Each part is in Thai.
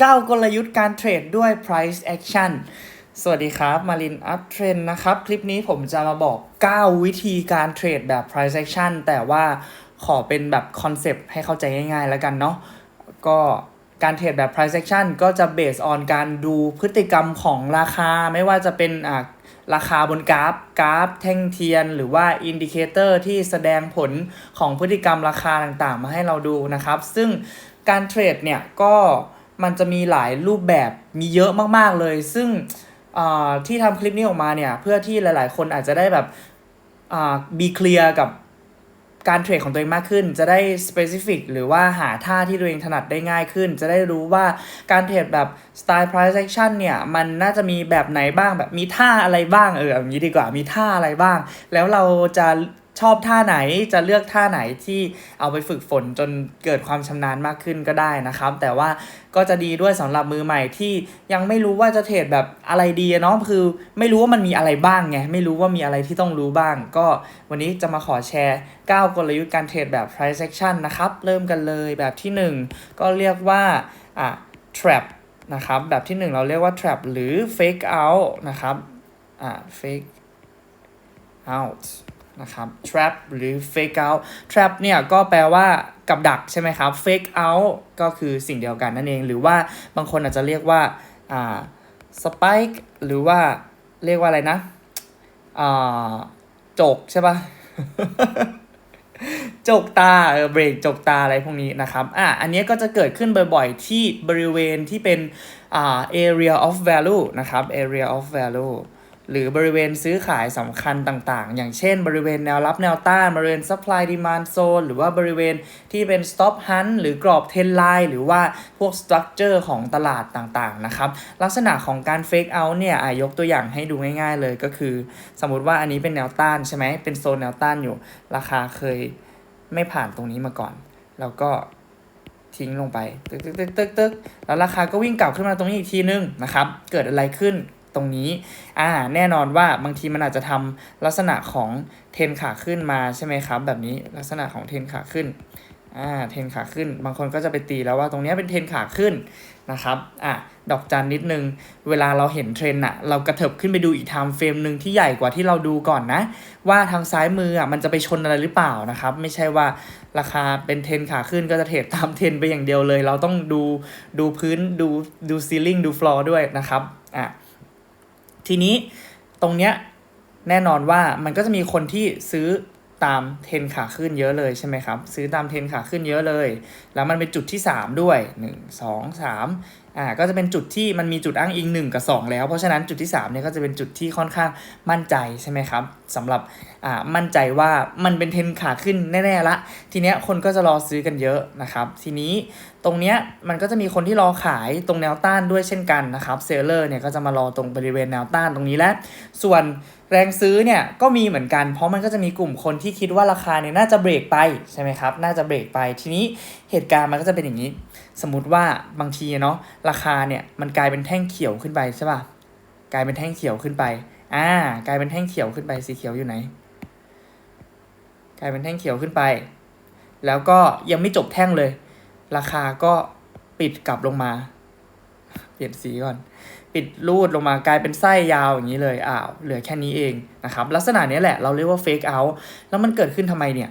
9 กลยุทธ์การเทรดด้วย price action สวัสดีครับ มารินอัพเทรนนะครับ คลิปนี้ผมจะมาบอก 9 วิธีการเทรดแบบ price action แต่ว่าขอเป็นแบบคอนเซปต์ให้เข้าใจง่ายๆแล้วกันเนาะ ก็การเทรดแบบ price action ก็จะ based on การดูพฤติกรรมของราคา ไม่ว่าจะเป็นอ่าราคาบนกราฟ กราฟแท่งเทียน หรือว่าอินดิเคเตอร์ที่แสดงผลของพฤติกรรมราคาต่างๆ มาให้เราดูนะครับ ซึ่งการเทรดเนี่ยก็ มันจะมีหลายรูปแบบมีเยอะมากๆเลย ซึ่งที่ทำคลิปนี้ออกมาเนี่ย เพื่อที่หลาย ๆ คนอาจจะได้แบบอ่า be clear กับการเทรดของตัวเองมากขึ้น จะได้ specific หรือว่าหาท่าที่ตัวเองถนัดได้ง่ายขึ้น จะได้รู้ว่าการเทรดแบบ style price action เนี่ย มันน่าจะมีแบบไหนบ้างแบบมีท่าอะไรบ้างเอออย่างนี้ดีกว่ามีท่าอะไรบ้าง แล้วเราจะ ชอบท่าไหนจะเลือกท่าไหนที่เอาไปฝึกฝนจนเกิดความชำนาญมากขึ้นก็ได้นะครับ แต่ว่าก็จะดีด้วยสำหรับมือใหม่ที่ยังไม่รู้ว่าจะเทรดแบบอะไรดีเนาะคือ ไม่รู้ว่ามันมีอะไรบ้างไงไม่รู้ว่ามีอะไรที่ต้องรู้บ้าง ก็วันนี้จะมาขอแชร์ 9 กลยุทธ์การเทรดแบบ price action นะครับ เริ่มกันเลยแบบที่ 1 ก็เรียกว่าอะ trap นะครับแบบที่ 1 เราเรียกว่า trap หรือ fake out นะครับอะ fake out นะครับ trap หรือ fake out trap เนี่ยก็แปลว่ากับดักใช่ไหมครับ fake out ก็คือสิ่งเดียวกันนั่นเอง หรือว่าบางคนอาจจะเรียกว่าอ่า spike หรือว่าเรียกว่าอะไรนะอ่าจกใช่ปะจกตาเออเบรกจกตาอะไรพวกนี้นะครับอะอันนี้ก็จะเกิดขึ้นบ่อยๆ ที่บริเวณที่เป็นอ่า area of value นะครับ area of value หรือบริเวณซื้อขายสำคัญต่างๆ อย่างเช่นบริเวณแนวรับแนวต้าน บริเวณ supply demand zone หรือว่าบริเวณที่เป็น stop hunt หรือกรอบ trend line หรือว่าพวก structure ของตลาดต่างๆ นะครับ ลักษณะของการ fake out เนี่ยอะยกตัวอย่างให้ดูง่ายๆเลยก็คือ สมมติว่าอันนี้เป็นแนวต้านใช่ไหมเป็นโซนแนวต้านอยู่ ราคาเคยไม่ผ่านตรงนี้มาก่อน แล้วก็ทิ้งลงไป ตึกตึกตึกตึกตึกแล้วราคาก็วิ่งกลับขึ้นมาตรงนี้อีกทีนึงนะครับ เกิดอะไรขึ้น ตรงนี้อ่าแน่นอนว่าบางทีมันอาจจะทำลักษณะของเทนขาขึ้นมาใช่ไหมครับ แบบนี้ลักษณะของเทนขาขึ้นอ่าเทนขาขึ้น บางคนก็จะไปตีแล้วว่าตรงนี้เป็นเทนขาขึ้นนะครับอะดอกจันนิดนึง เวลาเราเห็นเทรนอะเรากระเถิบขึ้นไปดูอีกไทม์เฟรมหนึ่งที่ใหญ่กว่าที่เราดูก่อนนะ ว่าทางซ้ายมืออะมันจะไปชนอะไรหรือเปล่านะครับ ไม่ใช่ว่าราคาเป็นเทรนขาขึ้นก็จะเทรดตามเทรนไปอย่างเดียวเลย เราต้องดูดูพื้นดูดูซีลิงดูฟลอร์ด้วยนะครับอะ ทีนี้ตรงเนี้ยแน่นอนว่ามันก็จะมีคนที่ซื้อตามเทนขาขึ้นเยอะเลยใช่ไหมครับ ซื้อตามเทนขาขึ้นเยอะเลย แล้วมันเป็นจุดที่ 3 ด้วย 1 2 3อ่าก็จะเป็นจุดที่มันมีจุดอ้างอิง 1 กับ 2 แล้ว เพราะฉะนั้นจุดที่3เนี่ยก็จะเป็นจุดที่ค่อนข้างมั่นใจใช่ไหมครับสำหรับอ่ามั่นใจว่ามันเป็นเทนขาขึ้นแน่ๆละ ทีเนี้ยคนก็จะรอซื้อกันเยอะนะครับ ทีนี้ ตรงเนี้ยมันก็จะมีคนที่รอขายตรงแนวต้านด้วยเช่นกันนะครับเซลเลอร์เนี่ยก็จะมารอตรงบริเวณแนวต้านตรงนี้และ ส่วนแรงซื้อเนี่ยก็มีเหมือนกัน เพราะมันก็จะมีกลุ่มคนที่คิดว่าราคาเนี่ยน่าจะเบรกไปใช่ไหมครับน่าจะเบรกไปทีนี้เหตุการณ์มันก็จะเป็นอย่างนี้ สมมติว่าบางทีเนาะราคาเนี่ยมันกลายเป็นแท่งเขียวขึ้นไปใช่ป่ะกลายเป็นแท่งเขียวขึ้นไปอ่ากลายเป็นแท่งเขียวขึ้นไปสีเขียวอยู่ไหน กลายเป็นแท่งเขียวขึ้นไป แล้วก็ยังไม่จบแท่งเลย ราคาก็ปิดกลับลงมา เปลี่ยนสีก่อน ปิดรูดลงมากลายเป็นไส้ยาวอย่างนี้เลยอ้าวเหลือแค่นี้เองนะครับ ลักษณะนี้แหละเราเรียกว่า fake out แล้วมันเกิดขึ้นทำไมเนี่ย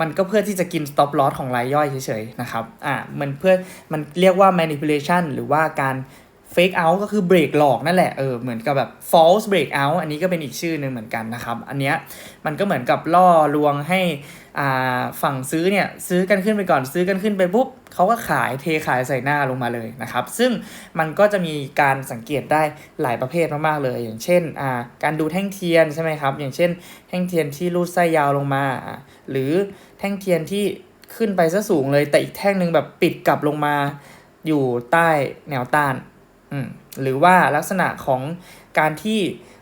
มันก็เพื่อที่จะกิน stop loss ของรายย่อยเฉยๆ นะครับ อ่า มันเพื่อ มันเรียกว่า manipulation หรือว่าการ fake out ก็คือเบรกหลอกนั่นแหละเออเหมือนกับแบบ false break out อันนี้ก็เป็นอีกชื่อหนึ่งเหมือนกันนะครับ อันเนี้ยมันก็เหมือนกับล่อลวงให้อ่าฝั่งซื้อเนี่ยซื้อกันขึ้นไปก่อนซื้อกันขึ้นไปปุ๊บเขาก็ขายเทขายใส่หน้าลงมาเลยนะครับ ซึ่งมันก็จะมีการสังเกตได้หลายประเภทมากๆเลย อย่างเช่นอ่าการดูแท่งเทียนใช่ไหมครับ อย่างเช่น แท่งเทียนที่รูดไส้ยาวลงมา หรือแท่งเทียนที่ขึ้นไปซะสูงเลย แต่อีกแท่งหนึ่งแบบปิดกลับลงมาอยู่ใต้แนวต้าน หรือว่าลักษณะของการที่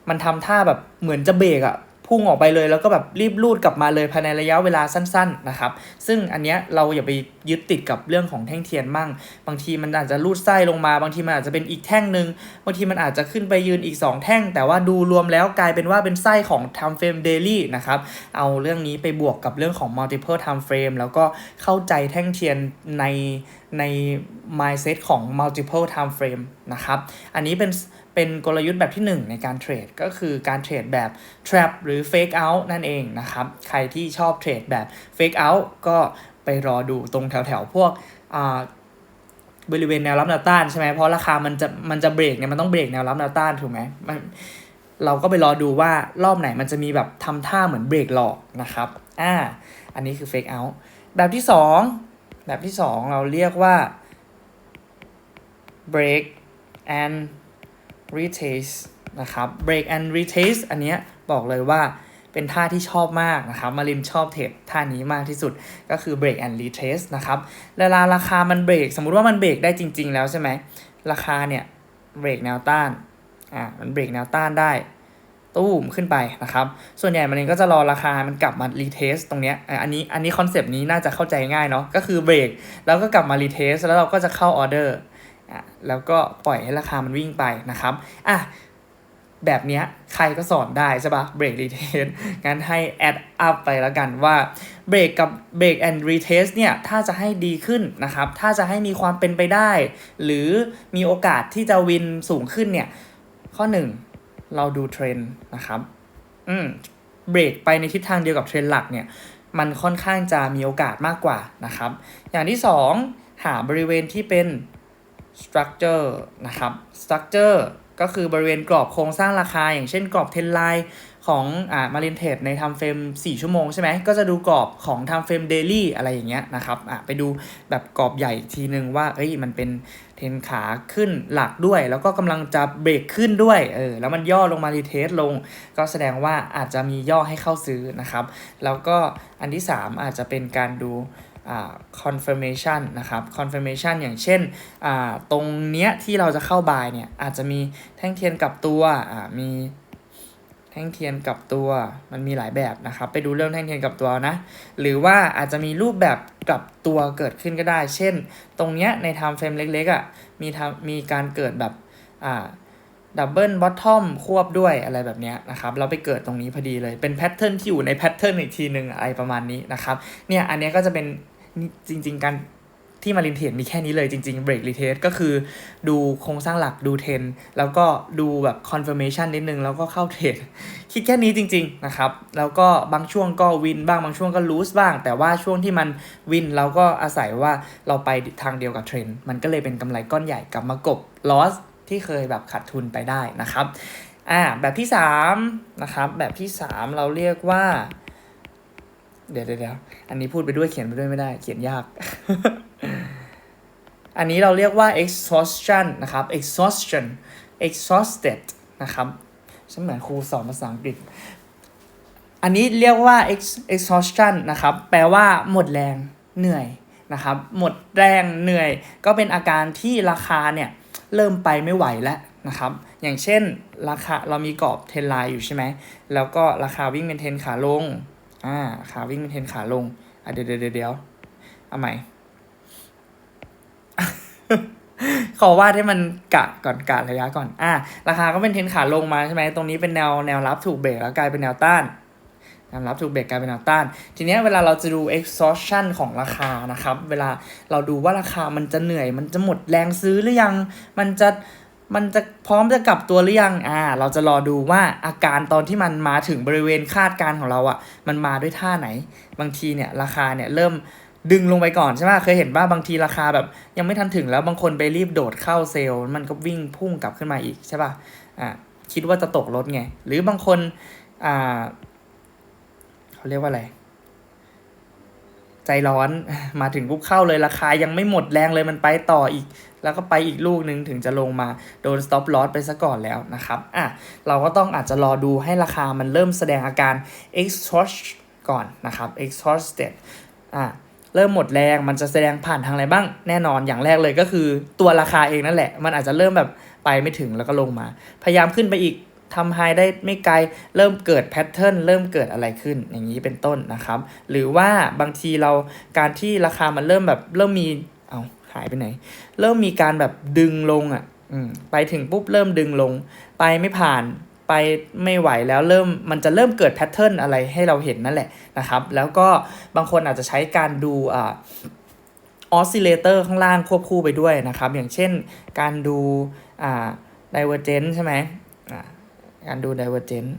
มันทำท่าแบบเหมือนจะเบรกอะ พุ่งออกไปเลยแล้วก็แบบรีบลูดกลับมาเลยภายในระยะเวลาสั้น ๆนะครับ ซึ่งอันเนี้ยเราอย่าไปยึดติดกับเรื่องของแท่งเทียนมั่ง บางทีมันอาจจะลูดไส้ลงมา บางทีมันอาจจะเป็นอีกแท่งหนึ่งบางทีมันอาจจะขึ้นไปยืนอีก 2 แท่ง แต่ว่าดูรวมแล้วกลายเป็นว่าเป็นไส้ของ time frame daily นะครับ เอาเรื่องนี้ไปบวกกับเรื่องของ multiple time frame แล้วก็เข้าใจแท่งเทียนในใน mindset ของ multiple time frame นะครับ อันนี้เป็น เป็นกลยุทธ์แบบที่ 1 ในการเทรดก็คือการเทรดแบบ trap หรือ fake out นั่นเองนะครับ ใครที่ชอบเทรดแบบ fake out ก็ไปรอดูตรงแถวๆ พวกบริเวณแนวรับแนวต้านใช่ไหมเพราะราคามันจะมันจะเบรกเนี่ยมันต้องเบรกแนวรับแนวต้านถูกไหมมันเราก็ไปรอดูว่ารอบไหนมันจะมีแบบทำท่าเหมือนเบรกหลอกนะครับอ่าอันนี้คือ fake out แบบที่ 2 แบบที่ 2 เราเรียกว่า break and retest นะครับ break and retest อันเนี้ยบอกเลยว่าเป็นท่าที่ชอบมากนะครับ มาริมชอบเทรดท่านี้มากที่สุดก็คือ break and retest นะครับเวลาราคามันเบรกสมมุติว่ามันเบรกได้จริง ๆ แล้วใช่ไหม ราคาเนี่ยเบรกแนวต้าน อ่า มันเบรกแนวต้านได้ ตู้มขึ้นไปนะครับ ส่วนใหญ่มันเองก็จะรอราคา มันกลับมารีเทสตรงเนี้ย อันนี้ อันนี้คอนเซปต์นี้น่าจะเข้าใจง่ายเนาะ ก็คือเบรก แล้วก็กลับมารีเทส แล้วเราก็จะเข้าออเดอร์ อะแล้วก็ปล่อยให้ราคามันวิ่งไปนะครับอะแบบเนี้ยใครก็สอนได้ใช่ปะเบรกรีเทสงั้นให้แอดอัพไปแล้วกันว่าเบรกกับเบรกแอนด์รีเทสเนี่ย ถ้าจะให้ดีขึ้นนะครับ ถ้าจะให้มีความเป็นไปได้ หรือมีโอกาสที่จะวินสูงขึ้นเนี่ย ข้อหนึ่งเราดูเทรนด์นะครับ อืมเบรกไปในทิศทางเดียวกับเทรนด์หลักเนี่ย มันค่อนข้างจะมีโอกาสมากกว่านะครับ อย่างที่สองหาบริเวณที่เป็น structure นะครับ structure ก็คือบริเวณกรอบโครงสร้างราคา อย่างเช่นกรอบเทนไลน์ของอ่ามารินเทรดใน time frame 4ชั่วโมงใช่ไหมก็จะดูกรอบของ time frame daily อะไรอย่างเงี้ยนะครับอะไปดูแบบกรอบใหญ่อีกทีนึงว่าเอ้ยมันเป็นเทนขาขึ้นหลักด้วย แล้วก็กำลังจะเบรกขึ้นด้วยเออแล้วมันย่อลงมารีเทสลง ก็แสดงว่าอาจจะมีย่อให้เข้าซื้อนะครับ แล้วก็อันที่ 3 อาจจะเป็นการดู confirmation นะครับ confirmation อย่างเช่นตรงเนี้ยที่เราจะเข้าบายเนี่ยอาจจะมีแท่งเทียนกลับตัวมีแท่งเทียนกลับตัวมันมีหลายแบบนะครับ ไปดูเรื่องแท่งเทียนกลับตัวนะ หรือว่าอาจจะมีรูปแบบกลับตัวเกิดขึ้นก็ได้ เช่น ตรงเนี้ยใน time frame เล็กๆอะ่ะมีทำมีการเกิดแบบอ่าดับเบิลบอททอมควบด้วยอะไรแบบเนี้ยนะครับ เราไปเกิดตรงนี้พอดีเลยเป็นแพทเทิร์นที่อยู่ในแพทเทิร์นอีกทีหนึ่งอะไรประมาณนี้นะครับเนี่ยอันนี้ก็จะเป็น นี่จริง ๆ การที่มารินเทรดมีแค่นี้เลยจริงๆเบรกรีเทสก็คือดูโครงสร้างหลักดูเทรนแล้วก็ดูแบบคอนเฟิร์มชันนิดนึง แล้วก็เข้าเทรดคิดแค่นี้จริง ๆ นะครับ แล้วก็บางช่วงก็วินบ้างบางช่วงก็ลูสบ้าง แต่ว่าช่วงที่มันวินเราก็อาศัยว่าเราไปทางเดียวกับเทรนมันก็เลยเป็นกำไรก้อนใหญ่กลับมากบลอสที่เคยแบบขาดทุนไปได้นะครับอ่าแบบที่3นะครับแบบที่ 3 เราเรียกว่า เดี๋ยวเดี๋ยวอันนี้พูดไปด้วยเขียนไปด้วยไม่ได้ เขียนยาก อันนี้เราเรียกว่า exhaustion นะครับ exhaustion exhausted นะครับฉันเหมือนครูสอนภาษาอังกฤษ อันนี้เรียกว่า exhaustion นะครับ แปลว่าหมดแรงเหนื่อยนะครับ หมดแรงเหนื่อย ก็เป็นอาการที่ราคาเนี่ยเริ่มไปไม่ไหวแล้วนะครับ อย่างเช่นราคาเรามีกรอบเทนไลน์อยู่ใช่ไหม แล้วก็ราคาวิ่งเป็นเทนขาลง อ่าขาวิ่งเป็นเทนขาลง อะเดี๋ยวเดี๋ยวเดี๋ยวเอาใหม่ ขอวาดให้มันกะก่อนกะระยะก่อน อะราคาก็เป็นเทนขาลงมาใช่ไหมตรงนี้เป็นแนวแนวรับถูกเบรกแล้วกลายเป็นแนวต้านแนวรับถูกเบรกกลายเป็นแนวต้าน ทีเนี้ยเวลาเราจะดู exhaustion ของราคานะครับ เวลาเราดูว่าราคามันจะเหนื่อย มันจะหมดแรงซื้อหรือยัง มันจะ มันจะพร้อมจะกลับตัวหรือยัง อ่า เราจะรอดูว่าอาการตอนที่มันมาถึงบริเวณคาดการของเราอะ่ะ มันมาด้วยท่าไหน บางทีเนี่ยราคาเนี่ยเริ่มดึงลงไปก่อนใช่ไหมเคยเห็นว่าบางทีราคาแบบยังไม่ทันถึงแล้วบางคนไปรีบโดดเข้าเซลล์มันก็วิ่งพุ่งกลับขึ้นมาอีกใช่ป่ะ อ่า คิดว่าจะตกรถไง หรือบางคน อ่า เขาเรียกว่าอะไร ใจร้อนมาถึงปุ๊บเข้าเลยราคายังไม่หมดแรงเลยมันไปต่ออีก แล้วก็ไปอีกลูกหนึ่งถึงจะลงมาโดน stop loss ไปซะก่อนแล้วนะครับอะเราก็ต้องอาจจะรอดูให้ราคามันเริ่มแสดงอาการ exhaust ก่อนนะครับ exhausted อะเริ่มหมดแรงมันจะแสดงผ่านทางอะไรบ้าง แน่นอนอย่างแรกเลยก็คือตัวราคาเองนั่นแหละ มันอาจจะเริ่มแบบไปไม่ถึงแล้วก็ลงมา พยายามขึ้นไปอีก ทำไฮได้ไม่ไกล เริ่มเกิดแพทเทิร์นเริ่มเกิดอะไรขึ้นอย่างนี้เป็นต้นนะครับ หรือว่าบางทีเราการที่ราคามันเริ่มแบบเริ่มมีเอาหายไปไหน เริ่มมีการแบบดึงลงอะอืมไปถึงปุ๊บเริ่มดึงลง ไปไม่ผ่านไปไม่ไหวแล้วเริ่มมันจะเริ่มเกิดแพทเทิร์นอะไรให้เราเห็นนั่นแหละนะครับ แล้วก็บางคนอาจจะใช้การดูอ่าออสซิเลเตอร์ข้างล่างควบคู่ไปด้วยนะครับ อย่างเช่นการดูอ่า divergence ใช่ไหมอ่า การดู divergence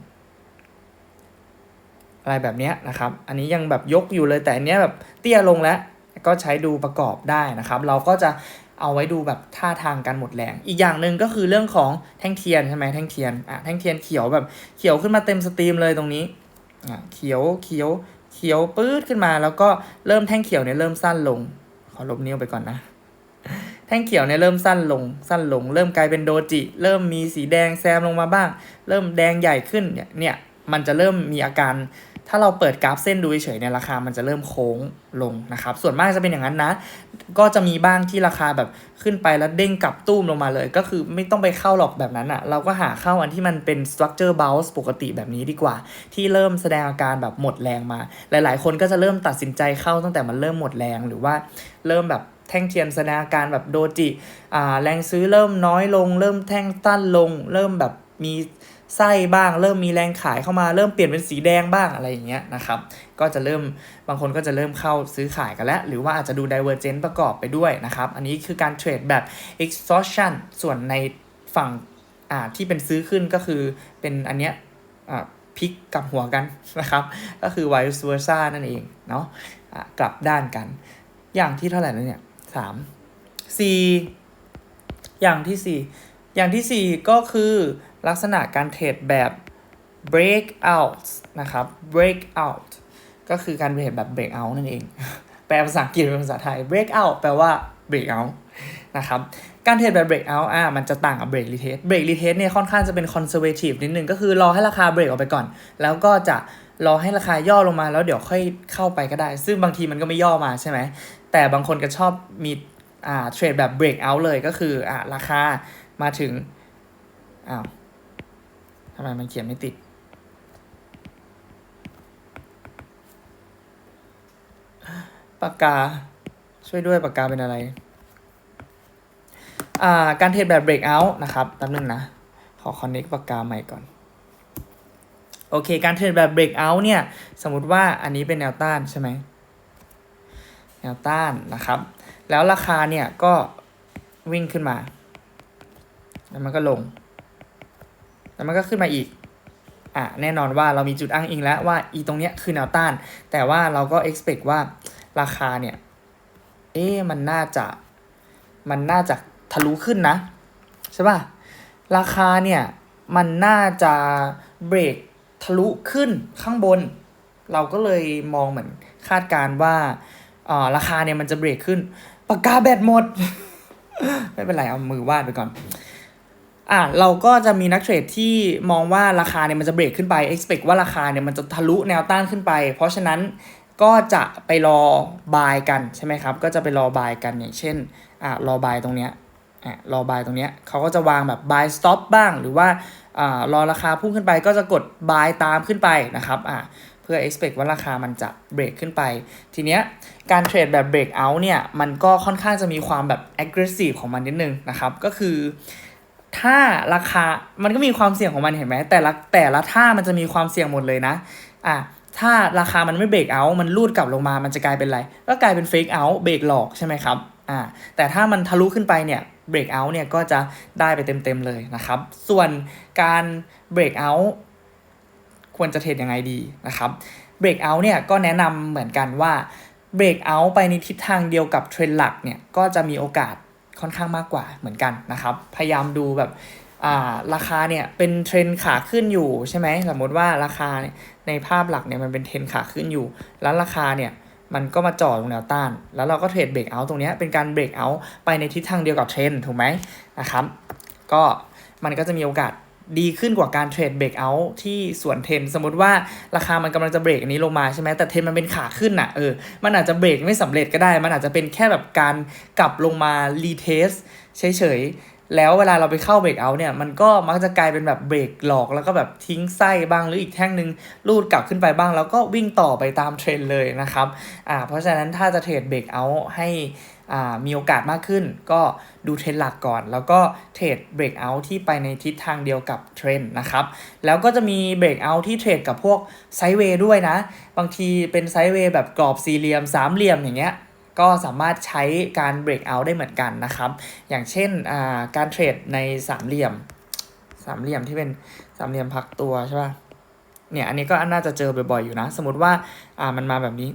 อะไรแบบนี้นะครับ อันนี้ยังแบบยกอยู่เลยแต่อันนี้แบบเตี้ยลงแล้ว ก็ใช้ดูประกอบได้นะครับ เราก็จะเอาไว้ดูแบบท่าทางการหมดแรง อีกอย่างหนึ่งก็คือเรื่องของแท่งเทียนใช่ไหมแท่งเทียน อะแท่งเทียนเขียวแบบเขียวขึ้นมาเต็มสตรีมเลยตรงนี้ อะเขียวเขียวเขียวปื๊ดขึ้นมา แล้วก็เริ่มแท่งเขียวเนี่ยเริ่มสั้นลง ขอลบนิ้วไปก่อนนะ แท่งเขียวเนี่ยเริ่มสั้นลงสั้นลง เริ่มกลายเป็นโดจิ เริ่มมีสีแดงแซมลงมาบ้าง เริ่มแดงใหญ่ขึ้นเนี่ยมันจะเริ่มมีอาการ ถ้าเราเปิดกราฟเส้นดูเฉยๆเนี่ยราคามันจะเริ่มโค้งลงนะครับ ส่วนมากจะเป็นอย่างนั้นนะ ก็จะมีบ้างที่ราคาแบบขึ้นไปแล้วเด้งกลับตุ้มลงมาเลย ก็คือไม่ต้องไปเข้าหรอกแบบนั้นอะ่ะ เราก็หาเข้าอันที่มันเป็น structure bounce ปกติแบบนี้ดีกว่า ที่เริ่มแสดงอาการแบบหมดแรงมา หลาย ๆ คนก็จะเริ่มตัดสินใจเข้าตั้งแต่มันเริ่มหมดแรงหรือว่าเริ่มแบบ แท่งเทียนแสดงอาการแบบโดจิอ่าแรงซื้อเริ่มน้อยลง เริ่มแท่งตั้นลง เริ่มแบบมีไส้บ้าง เริ่มมีแรงขายเข้ามาเริ่มเปลี่ยนเป็นสีแดงบ้างอะไรอย่างเงี้ยนะครับ ก็จะเริ่มบางคนก็จะเริ่มเข้าซื้อขายกันแล้ว หรือว่าอาจจะดู divergence ประกอบไปด้วยนะครับ อันนี้คือการเทรดแบบ exhaustion ส่วนในฝั่งอ่าที่เป็นซื้อขึ้นก็คือเป็นอันเนี้ยอ่าพลิกกับหัวกันนะครับ ก็คือ vice versa นั่นเองเนาะะกลับด้านกัน อย่างที่เท่าไหร่แล้วเนี่ย สามสี่อย่างที่สี่อย่างที่สี่ก็คือลักษณะการเทรดแบบ breakout นะครับ breakout ก็คือการเทรดแบบ breakout นั่นเอง แปลภาษาอังกฤษเป็นภาษาไทย breakout แปลว่า breakout นะครับ การเทรดแบบ breakout อะมันจะต่างกับ break retest break retest เนี่ยค่อนข้างจะเป็น conservative นิดนึง ก็คือรอให้ราคา break ออกไปก่อน แล้วก็จะรอให้ราคาย่อลงมาแล้วเดี๋ยวค่อยเข้าไปก็ได้ ซึ่งบางทีมันก็ไม่ย่อมาใช่ไหม แต่บางคนก็ชอบมีอ่าเทรดแบบ breakout เลยก็คืออ่าราคามาถึงอ้าวทำไมมันเขียนไม่ติด ปากกา ช่วยด้วยปากกาเป็นอะไร อ่า การเทรดแบบ breakout นะครับแป๊บนึงนะ ขอ connect ปากกาใหม่ก่อน โอเค การเทรดแบบ breakout เนี่ย สมมติว่าอันนี้เป็นแนวต้านใช่ไหม นวต้านนะครับ แล้วราคาเนี่ยก็วิ่งขึ้นมา แล้วมันก็ลง แล้วมันก็ขึ้นมาอีกอะแน่นอนว่าเรามีจุดอ้างอิงแล้วว่าอีตรงเนี้ยคือแนวต้าน แต่ว่าเราก็ expect ว่าราคาเนี่ยเอ๊มันน่าจะมันน่าจะทะลุขึ้นนะ ใช่ป่ะ ราคาเนี่ย มันน่าจะเบรกทะลุขึ้นข้างบน เราก็เลยมองเหมือนคาดการณ์ว่า ราคาเนี่ยมันจะเบรกขึ้นปากกาแบตหมด ไม่เป็นไรเอามือวาดไปก่อน อะเราก็จะมีนักเทรดที่มองว่าราคาเนี่ยมันจะเบรกขึ้นไป expect ว่าราคาเนี่ยมันจะทะลุแนวต้านขึ้นไป เพราะฉะนั้นก็จะไปรอบายกันใช่ไหมครับ ก็จะไปรอบายกันอย่างเช่นอะรอบายตรงเนี้ยอะรอบายตรงเนี้ยเขาก็จะวางแบบ buy stop บ้าง หรือว่าอ่ารอราคาพุ่งขึ้นไปก็จะกด buy ตามขึ้นไปนะครับอะ เพื่อ expect ว่าราคามันจะเบรกขึ้นไป ทีเนี้ยการเทรดแบบ break out เนี่ย มันก็ค่อนข้างจะมีความแบบ aggressive ของมันนิดนึงนะครับ ก็คือถ้าราคา มันก็มีความเสี่ยงของมันเห็นไหม แต่ละแต่ละท่ามันจะมีความเสี่ยงหมดเลยนะ อะ ถ้าราคามันไม่เบรกเอา มันลูดกลับลงมา มันจะกลายเป็นอะไร ก็กลายเป็นเฟกเอาเบรกหลอกใช่ไหมครับ อ่า แต่ถ้ามันทะลุขึ้นไปเนี่ย เบรกเอาเนี่ยก็จะได้ไปเต็มๆเลยนะครับ ส่วนการเบรกเอา ควรจะเทรดยังไงดีนะครับเบรกเอาเนี่ยก็แนะนำเหมือนกันว่าเบรกเอาไปในทิศทางเดียวกับเทรนหลักเนี่ยก็จะมีโอกาสค่อนข้างมากกว่าเหมือนกันนะครับ พยายามดูแบบาราคาเนี่ยเป็นเทรนขาขึ้นอยู่ใช่ไหมสมมติว่าราคาในภาพหลักเนี่ยมันเป็นเทรนขาขึ้นอยู่ แล้วราคาเนี่ยมันก็มาจ่อตรงแนวต้าน แล้วเราก็เทรดเบรกเอาตรงนี้เป็นการเบรกเอาไปในทิศทางเดียวกับเทรนถูกไหมนะครับ ก็มันก็จะมีโอกาส ดีขึ้นกว่าการเทรดเบรกเอาที่ส่วนเทรนสมมติว่าราคามันกำลังจะเบรกอันนี้ลงมาใช่ไหมแต่เทรนมันเป็นขาขึ้นอะเออมันอาจจะเบรกไม่สำเร็จก็ได้ มันอาจจะเป็นแค่แบบการกลับลงมารีเทสเฉยๆ แล้วเวลาเราไปเข้าเบรกเอาเนี่ย มันก็มักจะกลายเป็นแบบเบรกหลอกแล้วก็แบบทิ้งไส้บ้างหรืออีกแท่งหนึ่งลูดกลับขึ้นไปบ้าง แล้วก็วิ่งต่อไปตามเทรนเลยนะครับอ่าเพราะฉะนั้นถ้าจะเทรดเบรกเอาให้ มีโอกาสมากขึ้น ก็ดูเทรนด์หลักก่อน แล้วก็เทรดเบรกเอาที่ไปในทิศทางเดียวกับเทรนด์นะครับ แล้วก็จะมีเบรกเอาที่เทรดกับพวกไซด์เวย์ด้วยนะ บางทีเป็นไซด์เวย์แบบกรอบสี่เหลี่ยมสามเหลี่ยมอย่างเงี้ยก็สามารถใช้การ break out ได้เหมือนกันนะครับ อย่างเช่นาการเทรดในสามเหลี่ยม สามเหลี่ยมที่เป็นสามเหลี่ยมพักตัวใช่ป่ะเนี่ยอันนี้ก็น่าจะเจอบ่อยๆอยู่นะ สมมติว่าอ่ามันมาแบบนี้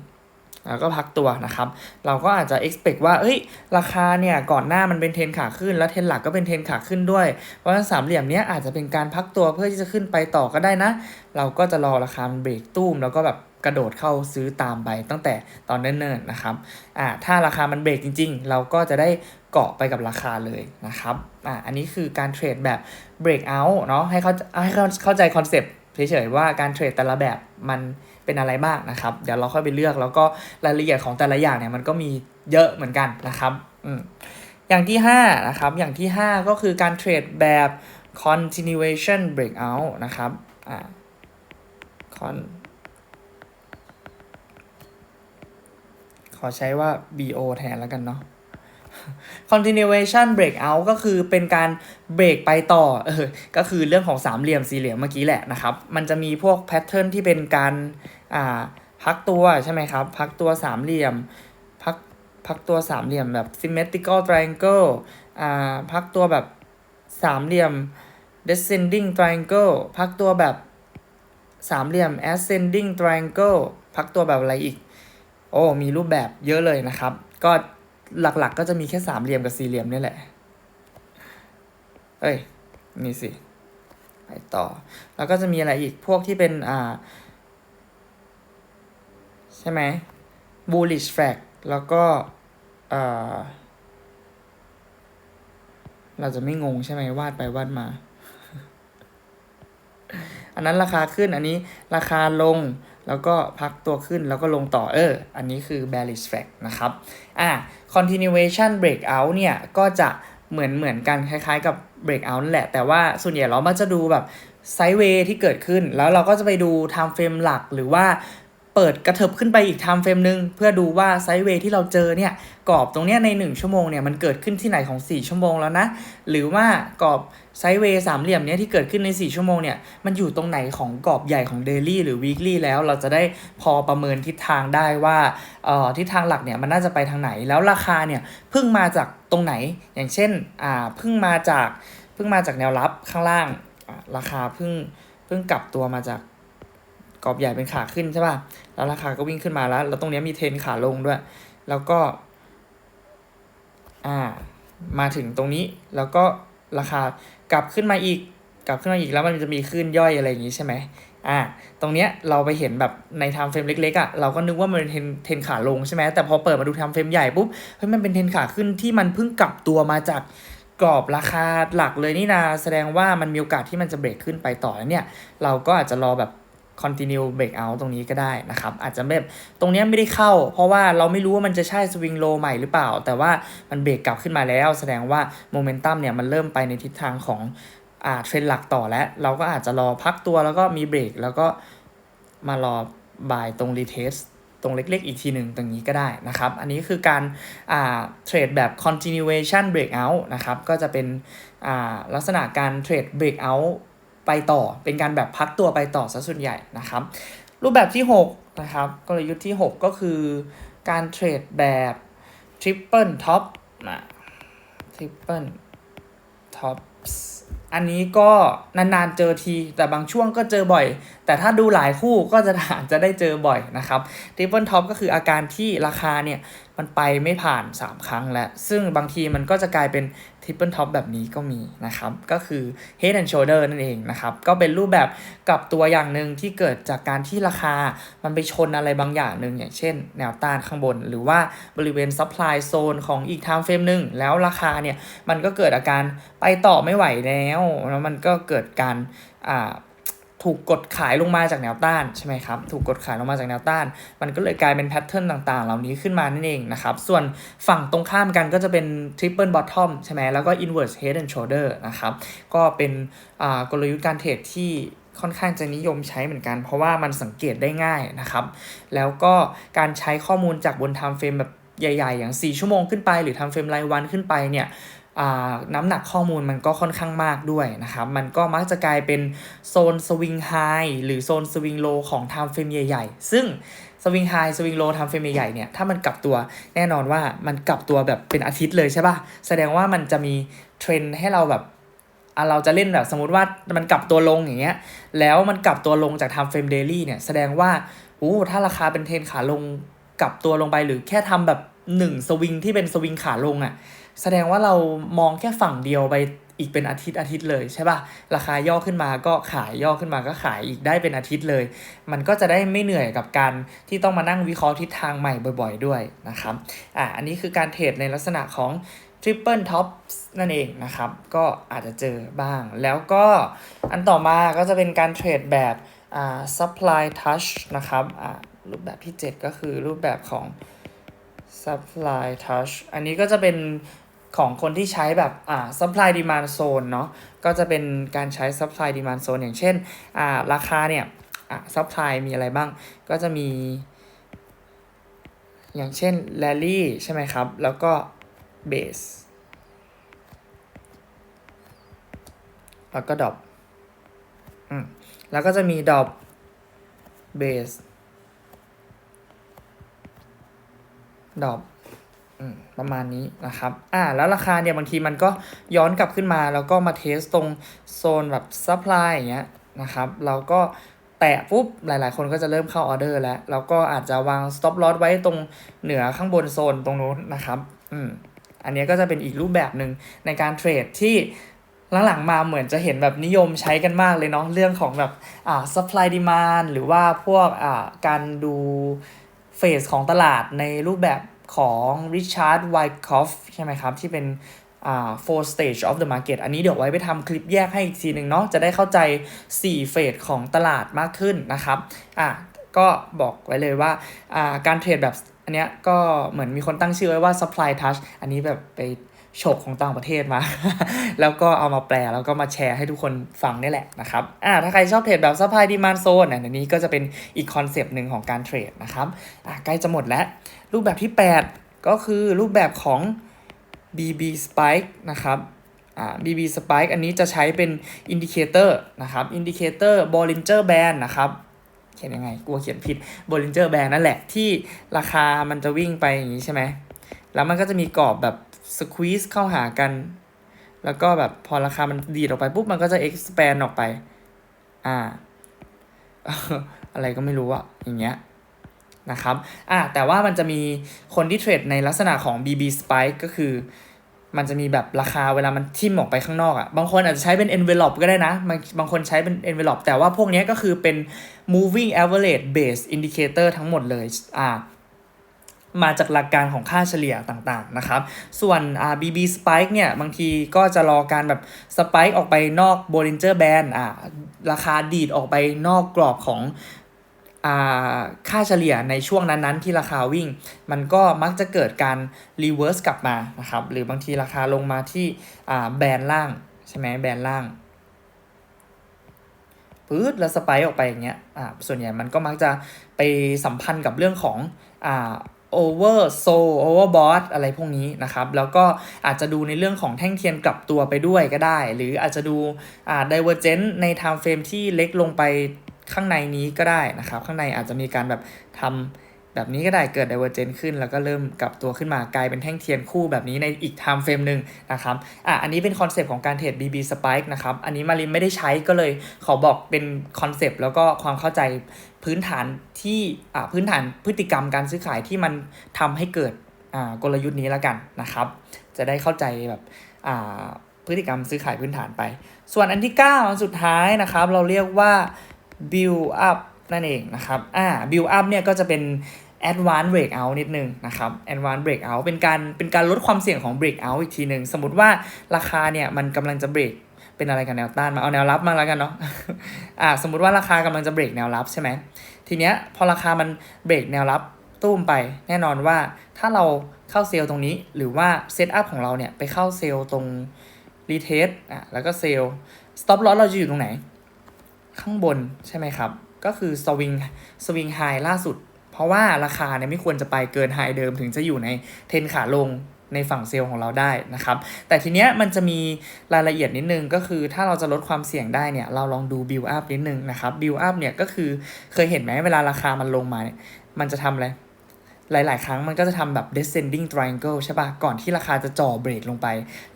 ก็พักตัวนะครับ เราก็อาจจะ expect ว่า เอ้ย ราคาเนี่ย ก่อนหน้ามันเป็นเทรนขาขึ้น แล้วเทรนหลักก็เป็นเทรนขาขึ้นด้วย เพราะฉะนั้นสามเหลี่ยมเนี้ยอาจจะเป็นการพักตัวเพื่อที่จะขึ้นไปต่อก็ได้นะ เราก็จะรอราคาเบรกตุ้ม แล้วก็แบบกระโดดเข้าซื้อตามไปตั้งแต่ตอนเนิ่นๆนะครับ อ่า ถ้าราคามันเบรกจริง ๆ เราก็จะได้เกาะไปกับราคาเลยนะครับ อ่า อันนี้คือการเทรดแบบ breakout เนาะ ให้เขาให้เขาเข้าใจคอนเซปต์เฉยๆว่าการเทรดแต่ละแบบมัน เป็นอะไรบ้างนะครับ เดี๋ยวเราค่อยไปเลือกแล้วก็รายละเอียดของแต่ละอย่างเนี่ยมันก็มีเยอะเหมือนกันนะครับอืมอย่างที่5นะครับอย่างที่ 5 ก็คือการเทรดแบบ continuation breakout นะครับอ่า con ขอใช้ว่า BO แทนแล้วกันเนาะ continuation breakout ก็คือเป็นการเบรกไปต่อเออก็คือเรื่องของสามเหลี่ยมสี่เหลี่ยมเมื่อกี้แหละนะครับ มันจะมีพวกแพทเทิร์นที่เป็นการอ่าพักตัวใช่ไหมครับ พักตัวสามเหลี่ยม พักพักตัวสามเหลี่ยมแบบ symmetrical triangle อ่าพักตัวแบบสามเหลี่ยม descending triangle พักตัวแบบสามเหลี่ยม ascending triangle พักตัวแบบอะไรอีก โอ้มีรูปแบบเยอะเลยนะครับ ก็ หลักๆ ก็จะมีแค่สามเหลี่ยมกับสี่เหลี่ยมนี่แหละ เอ้ย นี่สิ ไปต่อ แล้วก็จะมีอะไรอีก พวกที่เป็นอ่า ใช่ไหม bullish flag แล้วก็อ่าเราจะไม่งงใช่ไหมวาดไปวาดมา อันนั้นราคาขึ้น อันนี้ราคาลง แล้วก็พักตัวขึ้นแล้วก็ลงต่อเออ อันนี้คือ bearish flag นะครับ อ่า continuation breakout เนี่ยก็จะเหมือนเหมือนกันคล้ายๆกับ breakout นั่นแหละ แต่ว่าส่วนใหญ่เรามักจะดูแบบไซด์เวย์ที่เกิดขึ้น แล้วเราก็จะไปดู time frame หลักหรือว่า เปิดกระเถิบขึ้นไปอีก time frame หนึ่งเพื่อดูว่า sideway ที่เราเจอเนี่ยกรอบตรงเนี้ยใน 1 ชั่วโมงเนี่ยมันเกิดขึ้นที่ไหนของ 4 ชั่วโมงแล้วนะ หรือว่ากรอบไซด์เวย์สามเหลี่ยมเนี้ยที่เกิดขึ้นใน 4 ชั่วโมงเนี่ยมันอยู่ตรงไหนของกรอบใหญ่ของเดลี่หรือวีคลี่แล้วเราจะได้พอประเมินทิศทางได้ว่าเอ่อทิศทางหลักเนี่ยมันน่าจะไปทางไหนแล้วราคาเนี่ยเพิ่งมาจากตรงไหน อย่างเช่นอ่าเพิ่งมาจากเพิ่งมาจากแนวรับข้างล่างราคาเพิ่งเพิ่งกลับตัวมาจาก กรอบใหญ่เป็นขาขึ้นใช่ป่ะ แล้วราคาก็วิ่งขึ้นมาแล้ว แล้วตรงนี้มีเทรนขาลงด้วย แล้วก็ อ่า มาถึงตรงนี้ แล้วก็ราคากลับขึ้นมาอีก กลับขึ้นมาอีกแล้วมันจะมีขึ้นย่อยอะไรอย่างนี้ใช่ไหมอ่า ตรงเนี้ยเราไปเห็นแบบในไทม์เฟรมเล็กๆอะ่ะ เราก็นึกว่ามันเป็นเทนขาลงใช่ไหม แต่พอเปิดมาดูไทม์เฟรมใหญ่ปุ๊บ เฮ้ย มันเป็นเทนขาขึ้นที่มันเพิ่งกลับตัวมาจากกรอบราคาหลักเลยนี่นา แสดงว่ามันมีโอกาสที่มันจะเบรกขึ้นไปต่อแล้วเนี่ย เราก็อาจจะรอแบบ continue break out ตรงนี้ก็ได้นะครับ อาจจะแบบตรงนี้ไม่ได้เข้า เพราะว่าเราไม่รู้ว่ามันจะใช่ swing low ใหม่หรือเปล่า แต่ว่ามันเบรกกลับขึ้นมาแล้ว แสดงว่า momentum เนี่ยมันเริ่มไปในทิศทางของอ่าเทรนหลักต่อแล้ว เราก็อาจจะรอพักตัวแล้วก็มีเบรกแล้วก็มารอบายตรง retest ตรงเล็กๆ อีกทีหนึ่งตรงนี้ก็ได้นะครับ อันนี้คือการเทรดแบบ continuation breakout นะครับ ก็จะเป็นลักษณะการเทรด breakout ไปต่อ เป็นการแบบพักตัวไปต่อซะส่วนใหญ่นะครับ รูปแบบที่ 6 นะครับ กลยุทธ์ที่ 6 ก็คือการเทรดแบบ triple top นะ triple top อันนี้ก็นานๆเจอที แต่บางช่วงก็เจอบ่อย แต่ถ้าดูหลายคู่ก็จะอาจจะได้เจอบ่อยนะครับ triple top ก็คืออาการที่ราคาเนี่ย มันไปไม่ผ่าน 3 ครั้งแล้ว ซึ่งบางทีมันก็จะกลายเป็น triple top แบบนี้ก็มีนะครับ ก็คือ head and shoulder นั่นเองนะครับ ก็เป็นรูปแบบกับตัวอย่างหนึ่งที่เกิดจากการที่ราคา มันไปชนอะไรบางอย่างหนึ่งอย่างเช่น แนวต้านข้างบน หรือว่าบริเวณ supply zone ของอีก time frame หนึ่งแล้วราคาเนี่ย มันก็เกิดอาการไปต่อไม่ไหวแล้ว แล้วมันก็เกิดการอ่า ถูกกดขายลงมาจากแนวต้านใช่ไหมครับ ถูกกดขายลงมาจากแนวต้าน มันก็เลยกลายเป็นแพทเทิร์นต่างๆ เหล่านี้ขึ้นมานั่นเองนะครับ ส่วนฝั่งตรงข้ามกันก็จะเป็น triple bottom ใช่ไหมแล้วก็ inverse head and shoulder นะครับ ก็เป็นกลยุทธ์การเทรดที่ค่อนข้างจะนิยมใช้เหมือนกัน เพราะว่ามันสังเกตได้ง่ายนะครับ แล้วก็การใช้ข้อมูลจากบน time frame แบบใหญ่ ๆ อย่าง 4 ชั่วโมงขึ้นไป หรือ time frame รายวันขึ้นไปเนี่ย น้ำหนักข้อมูลมันก็ค่อนข้างมากด้วยนะครับ มันก็มักจะกลายเป็นโซนสวิงไฮหรือโซนสวิงโลของ time frame ใหญ่ๆ ซึ่งสวิงไฮสวิงโลทำเฟรมใหญ่เนี่ย ถ้ามันกลับตัวแน่นอนว่ามันกลับตัวแบบเป็นอาทิตย์เลยใช่ป่ะ แสดงว่ามันจะมีเทรนให้เราแบบเราจะเล่นแบบสมมติว่ามันกลับตัวลงอย่างเงี้ย แล้วมันกลับตัวลงจากทำเฟรมเดลี่เนี่ย แสดงว่าโอ้ถ้าราคาเป็นเทรนขาลงกลับตัวลงไปหรือแค่ทำแบบหนึ่งสวิงที่เป็นสวิงขาลงอะ่ะแสดงว่าเรามองแค่ฝั่งเดียวไปอีกเป็นอาทิตย์อาทิตย์เลยใช่ป่ะ ราคาย่อขึ้นมาก็ขายย่อขึ้นมาก็ขายอีกได้เป็นอาทิตย์เลย มันก็จะได้ไม่เหนื่อยกับการที่ต้องมานั่งวิเคราะห์ทิศทางใหม่บ่อย ๆ ด้วยนะครับอะอันนี้คือการเทรดในลักษณะของ Triple Top นั่นเองนะครับ ก็อาจจะเจอบ้าง แล้วก็อันต่อมาก็จะเป็นการเทรดแบบอ่า supply touch นะครับอ่ารูปแบบที่ 7 ก็คือรูปแบบของ supply touch อันนี้ก็จะเป็นของคนที่ใช้แบบอ่า supply demand zone เนาะก็จะเป็นการใช้ supply demand zone อย่างเช่นอ่าราคาเนี่ยอะ supply มีอะไรบ้าง ก็จะมี อย่างเช่น rally ใช่ไหมครับ แล้วก็ base แล้วก็ drop อืมแล้วก็จะมี drop base drop อืมประมาณนี้นะครับ อ่า แล้วราคาเนี่ยบางทีมันก็ย้อนกลับขึ้นมา แล้วก็มาเทสตรงโซนแบบ supply อย่างเงี้ยนะครับ เราก็แตะปุ๊บ หลาย ๆ คนก็จะเริ่มเข้าออเดอร์แล้ว แล้วก็อาจจะวาง stop loss ไว้ตรงเหนือข้างบนโซนตรงนู้นนะครับ อืม อันนี้ก็จะเป็นอีกรูปแบบหนึ่งในการเทรดที่หลังๆมาเหมือนจะเห็นแบบนิยมใช้กันมากเลยเนาะเรื่องของแบบอ่า supply demand หรือว่าพวกอ่าการดู เฟสของตลาดในรูปแบบของริชาร์ดไวท์คอฟใช่ไหมครับ ที่เป็นอ่า four stage of the market อันนี้เดี๋ยวไว้ไปทำคลิปแยกให้อีกทีหนึ่งเนาะจะได้เข้าใจ 4 เฟสของตลาดมากขึ้นนะครับอะก็บอกไว้เลยว่าอ่าการเทรดแบบอันเนี้ยก็เหมือนมีคนตั้งชื่อไว้ว่า supply touch อันนี้แบบไป ฉกของต่างประเทศมา แล้วก็เอามาแปลแล้วก็มาแชร์ให้ทุกคนฟังนี่แหละนะครับอ่าถ้าใครชอบเทรดแบบ supply demand zone อะอันนี้ก็จะเป็นอีกคอนเซปต์หนึ่งของการเทรดนะครับอะใกล้จะหมดแล้ว รูปแบบที่ 8 ก็คือรูปแบบของ BB Spike นะครับอ่า BB Spike อันนี้จะใช้เป็นอินดิเคเตอร์นะครับอินดิเคเตอร์ Bollinger Band นะครับเขียนยังไงกลัวเขียนผิด Bollinger Band นั่นแหละที่ราคามันจะวิ่งไปอย่างนี้ใช่ไหมแล้วมันก็จะมีกรอบแบบ squeeze เข้าหากัน แล้วก็แบบพอราคามันดีดออกไปปุ๊บมันก็จะ expand ออกไป อ่า อะไรก็ไม่รู้อะอย่างเงี้ยนะครับ อะแต่ว่ามันจะมีคนที่เทรดในลักษณะของ BB Spike ก็คือ มันจะมีแบบราคาเวลามันทิ่มออกไปข้างนอกอะ่ะ บางคนอาจจะใช้เป็น envelope ก็ได้นะ บางบางคนใช้เป็น envelope แต่ว่าพวกนี้ก็คือเป็น moving average base indicator ทั้งหมดเลย อ่า มาจากหลักการของค่าเฉลี่ยต่างๆนะครับ ส่วน RBB Spike เนี่ย บางทีก็จะรอการแบบ spike ออกไปนอก Bollinger Band อ่าราคาดีดออกไปนอกกรอบของอ่าค่าเฉลี่ยในช่วงนั้นๆที่ราคาวิ่ง มันก็มักจะเกิดการ reverse กลับมานะครับ หรือบางทีราคาลงมาที่อ่าแบนล่าง ใช่ไหมแบนล่างปื๊ดแล้วสไปค์ออกไปอย่างเงี้ยอ่าส่วนใหญ่มันก็มักจะไปสัมพันธ์กับเรื่องของอ่า over sold overbought อะไรพวกนี้นะครับ แล้วก็อาจจะดูในเรื่องของแท่งเทียนกลับตัวไปด้วยก็ได้ หรืออาจจะดูอ่า divergence ใน time frame ที่เล็กลงไปข้างในนี้ก็ได้นะครับ ข้างในอาจจะมีการแบบทำ แบบนี้ก็ได้เกิด divergence ขึ้น แล้วก็เริ่มกลับตัวขึ้นมากลายเป็นแท่งเทียนคู่แบบนี้ในอีก time frame หนึ่งนะครับอะอันนี้เป็นคอนเซปต์ของการเทรด BB Spike นะครับ อันนี้มารินไม่ได้ใช้ก็เลยขอบอกเป็นคอนเซปต์แล้วก็ความเข้าใจพื้นฐานที่อ่าพื้นฐานพฤติกรรมการซื้อขายที่มันทำให้เกิดอ่ากลยุทธ์นี้แล้วกันนะครับ จะได้เข้าใจแบบอ่าพฤติกรรมซื้อขายพื้นฐานไป ส่วนอันที่9อันสุดท้ายนะครับ เราเรียกว่า build up นั่นเองนะครับอ่า build up เนี่ยก็จะเป็น advanced breakout นิดนึงนะครับ advanced breakout เป็นการเป็นการลดความเสี่ยงของ breakout อีกทีหนึ่งสมมติว่าราคาเนี่ยมันกำลังจะ break เป็นอะไรกับแนวต้านมาเอาแนวรับมาแล้วกันเนาะอ่าสมมุติว่าราคากำลังจะเบรกแนวรับใช่ไหมทีเนี้ยพอราคามันเบรกแนวรับตุ้มไป แน่นอนว่าถ้าเราเข้าเซลล์ตรงนี้ หรือว่าเซตอัพของเราเนี่ยไปเข้าเซลล์ตรงรีเทสอะแล้วก็เซลล์สต็อปลอสเราจะอยู่ตรงไหน ข้างบนใช่ไหมครับ ก็คือสวิงสวิงไฮล่าสุด เพราะว่าราคาเนี่ยไม่ควรจะไปเกินไฮเดิมถึงจะอยู่ในเทนขาลงในฝั่งเซลล์ของเราได้นะครับ แต่ทีเนี้ยมันจะมีรายละเอียดนิดนึงก็คือถ้าเราจะลดความเสี่ยงได้เนี่ย เราลองดู build up นิดนึงนะครับ build up เนี่ยก็คือเคยเห็นไหมเวลาราคามันลงมาเนี่ยมันจะทำอะไร หลาย ๆ ครั้งมันก็จะทำแบบ descending triangle ใช่ปะก่อนที่ราคาจะจ่อเบรกลงไป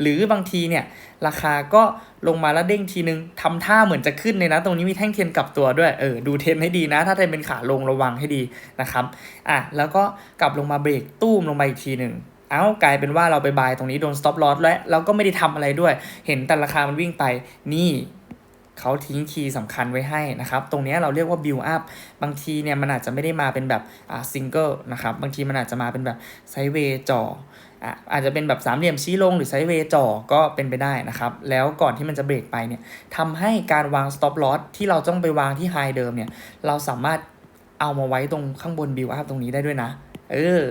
หรือบางทีเนี่ยราคาก็ลงมาแล้วเด้งทีนึงทำท่าเหมือนจะขึ้นเลยนะ ตรงนี้มีแท่งเทียนกลับตัวด้วย เออ ดูเทนให้ดีนะ ถ้าเทนเป็นขาลงระวังให้ดีนะครับ อะ แล้วก็กลับลงมาเบรกตู้มลงไปอีกทีหนึ่งเอ้ากลายเป็นว่าเราไปบายตรงนี้โดน stop loss และเราก็ไม่ได้ทำอะไรด้วย เห็นแต่ราคามันวิ่งไป นี่ เขาทิ้งคีย์สำคัญไว้ให้นะครับ ตรงนี้เราเรียกว่า build up บางทีเนี่ยมันอาจจะไม่ได้มาเป็นแบบอ่า single นะครับ บางทีมันอาจจะมาเป็นแบบไซเวย์จ่ออะอาจจะเป็นแบบสามเหลี่ยมชี้ลงหรือไซด์เวย์จ่อก็เป็นไปได้นะครับ แล้วก่อนที่มันจะเบรกไปเนี่ยทำให้การวาง stop loss ที่เราต้องไปวางที่ high เดิมเนี่ย เราสามารถเอามาไว้ตรงข้างบน build up ตรงนี้ได้ด้วยนะ เออ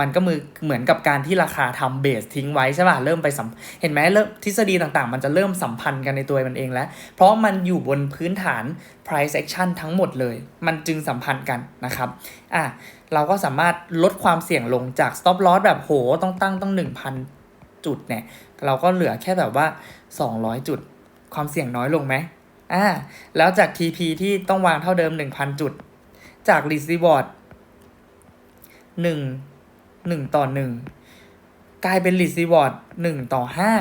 มันก็มือเหมือนกับการที่ราคาทำเบสทิ้งไว้ใช่ป่ะ เริ่มไปสัมเห็นไหมเริ่มทฤษฎีต่างๆ มันจะเริ่มสัมพันธ์กันในตัวมันเองแล้ว เพราะมันอยู่บนพื้นฐาน price action ทั้งหมดเลย มันจึงสัมพันธ์กันนะครับ อะ เราก็สามารถลดความเสี่ยงลงจาก stop loss แบบโห ต้องตั้งต้อง 1,000 จุดเนี่ย เราก็เหลือแค่แบบว่า 200 จุด ความเสี่ยงน้อยลงไหมอ่า แล้วจาก TP ที่ต้องวางเท่าเดิม 1,000 จุด จาก risk reward หนึ่งหนึ่งต่อหนึ่งกลายเป็น lead reward หนึ่งต่อห้า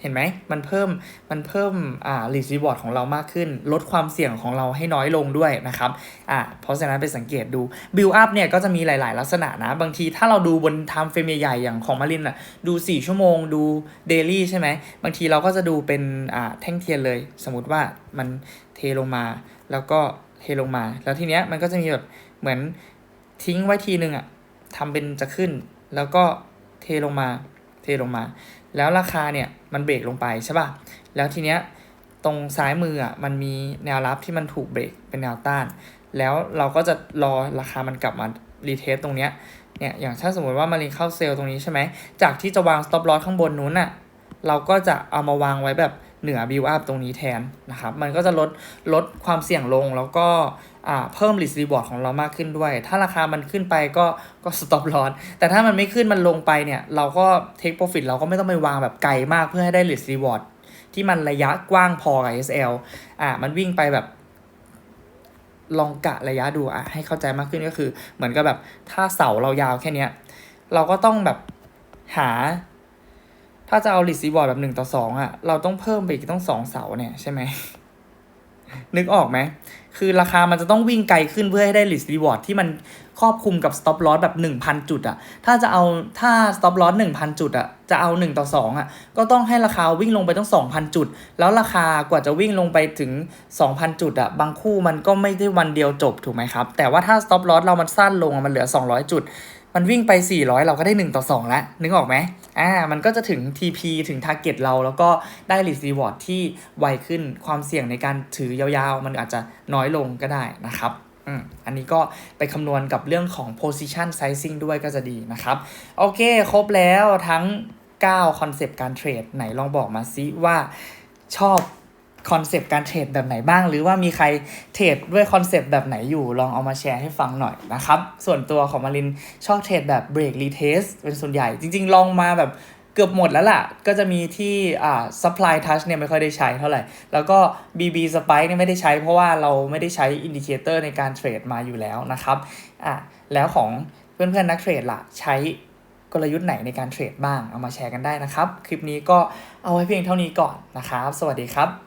เห็นไหมมันเพิ่มมันเพิ่มอ่า lead reward ของเรามากขึ้น ลดความเสี่ยงของเราให้น้อยลงด้วยนะครับอ่าเพราะฉะนั้นไปสังเกตดู build up เนี่ยก็จะมีหลาย ๆ ลักษณะนะ บางทีถ้าเราดูบน time frame ใหญ่ ๆ อย่างของมารินอะดู 4 ชั่วโมงดู daily ใช่ไหม บางทีเราก็จะดูเป็นอ่าแท่งเทียนเลย สมมติว่ามันเทลงมาแล้วก็เทลงมา แล้วทีเนี้ยมันก็จะมีแบบเหมือนทิ้งไว้ทีนึงอะ ทำเป็นจะขึ้น แล้วก็เทลงมาเทลงมา แล้วราคาเนี่ยมันเบรกลงไปใช่ป่ะแล้วทีเนี้ยตรงซ้ายมืออะมันมีแนวรับที่มันถูกเบรกเป็นแนวต้าน แล้วเราก็จะรอราคามันกลับมารีเทสตรงเนี้ยเนี่ยอย่างถ้าสมมติว่ามารีเข้าเซลล์ตรงนี้ใช่ไหมจากที่จะวาง stop loss ข้างบนนู้นน่ะเราก็จะเอามาวางไว้แบบ เหนือ build up ตรงนี้แทนนะครับ มันก็จะลดลดความเสี่ยงลงแล้วก็เพิ่ม risk reward ของเรามากขึ้นด้วย ถ้าราคามันขึ้นไปก็ก็ stop loss แต่ถ้ามันไม่ขึ้นมันลงไปเนี่ย เราก็ take profit เราก็ไม่ต้องไปวางแบบไกลมากเพื่อให้ได้ risk reward ที่มันระยะกว้างพอกับ SL อ่ามันวิ่งไปแบบลองกะระยะดูอะให้เข้าใจมากขึ้นก็คือ เหมือนกับแบบถ้าเสาเรายาวแค่เนี้ย เราก็ต้องแบบหา ถ้าจะเอาลิสซีบอร์ดแบบหนึ่งต่อสองอะ เราต้องเพิ่มไปอีกต้องสองเสาเนี่ยใช่ไหม นึกออกไหม คือราคามันจะต้องวิ่งไกลขึ้นเพื่อให้ได้ list reward ที่มันครอบคลุมกับ stop loss แบบ 1,000 จุดอะถ้าจะเอาถ้า stop loss 1,000 จุดอะจะเอา 1 ต่อ 2อะก็ต้องให้ราคาวิ่งลงไปต้อง 2,000 จุด แล้วราคากว่าจะวิ่งลงไปถึง 2,000 จุดอะบางคู่มันก็ไม่ได้วันเดียวจบถูกไหมครับ แต่ว่าถ้า stop loss เรามันสั้นลงอะมันเหลือ 200 จุด มันวิ่งไป 400 เราก็ได้ 1 ต่อ 2 แล้ว นึกออกไหมอ่ามันก็จะถึง TP ถึง Target เราแล้วก็ได้ Risk Reward ที่ไวขึ้นความเสี่ยงในการถือยาวๆ มันอาจจะน้อยลงก็ได้นะครับอืมอันนี้ก็ไปคำนวณกับเรื่องของ position sizing ด้วยก็จะดีนะครับ โอเค ครบแล้วทั้ง 9 คอนเซปต์การเทรด ไหนลองบอกมาซิว่าชอบ คอนเซปต์การเทรดแบบไหนบ้าง หรือว่ามีใครเทรดด้วยคอนเซปต์แบบไหนอยู่ลองเอามาแชร์ให้ฟังหน่อยนะครับ ส่วนตัวของมารินชอบเทรดแบบเบรกรีเทสเป็นส่วนใหญ่จริง ๆ ลองมาแบบเกือบหมดแล้วล่ะ ก็จะมีที่อ่า supply touch เนี่ยไม่ค่อยได้ใช้เท่าไหร่ แล้วก็ BB spike เนี่ยไม่ได้ใช้เพราะว่าเราไม่ได้ใช้อินดิเคเตอร์ในการเทรดมาอยู่แล้วนะครับอะแล้วของเพื่อนๆนักเทรดล่ะใช้กลยุทธ์ไหนในการเทรดบ้าง เอามาแชร์กันได้นะครับ คลิปนี้ก็เอาไว้เพียงเท่านี้ก่อนนะครับ สวัสดีครับ